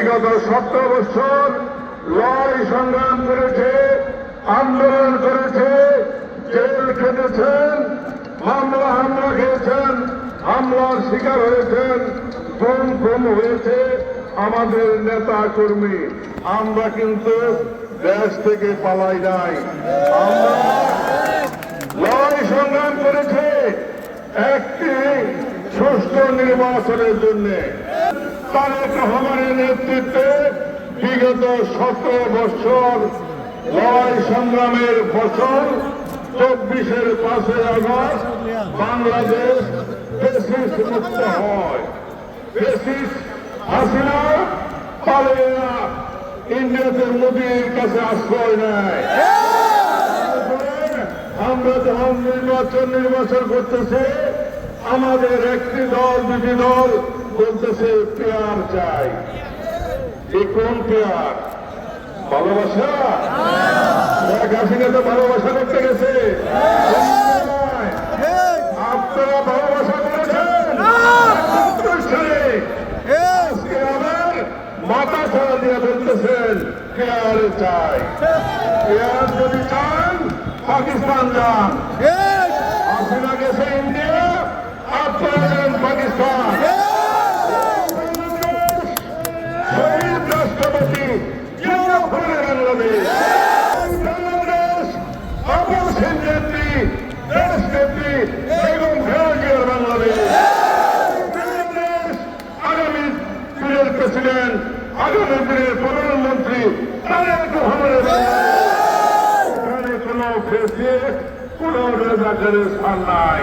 বিগত সতেরো বছর লড়াই সংগ্রাম করেছে, আন্দোলন করেছে, জেল খেটেছেন, মামলা হামলা খেয়েছেন, হামলার শিকার হয়েছেন, গুম গুম হয়েছে আমাদের নেতা কর্মী। আমরা কিন্তু দেশ থেকে পালাই নাই। আমরা লড়াই সংগ্রাম করেছে একটি সুষ্ঠু নির্বাচনের জন্য। তারেক রহমানের নেতৃত্বে বিগত সতেরো বছর লড়াই সংগ্রামের ফসল চব্বিশের পাঁচই আগস্ট বাংলাদেশ বেসিস মুক্ত হয়। বেসিস হাসিনা পালিয়ে ইন্ডিয়াতে মোদীর কাছে আশ্রয় নেয়। আমরা যখন নির্বাচন নির্বাচন করতেছে, আমাদের একটি দল, দুটি দল বলতেছে পেয়ার চাই। এই কোন পেয়ার? ভালোবাসা? শেখ হাসিনা তো ভালোবাসা করতে গেছে। আপনারা ভালোবাসা করেছেন। আজকে আবার মাথা ছাড়া দিয়ে বলতেছেন পেয়ার চাই। পেয়ার যদি চান পাকিস্তান যান। হাসিনা গেছে ইন্ডিয়া। নেত্রী দেশ নেত্রী বেগম খালেদা বাংলাদেশ আগামী দিনের প্রেসিডেন্ট আগামী দিনের প্রধানমন্ত্রী তারেক রহমানের এখানে রাজাকারের স্থান নাই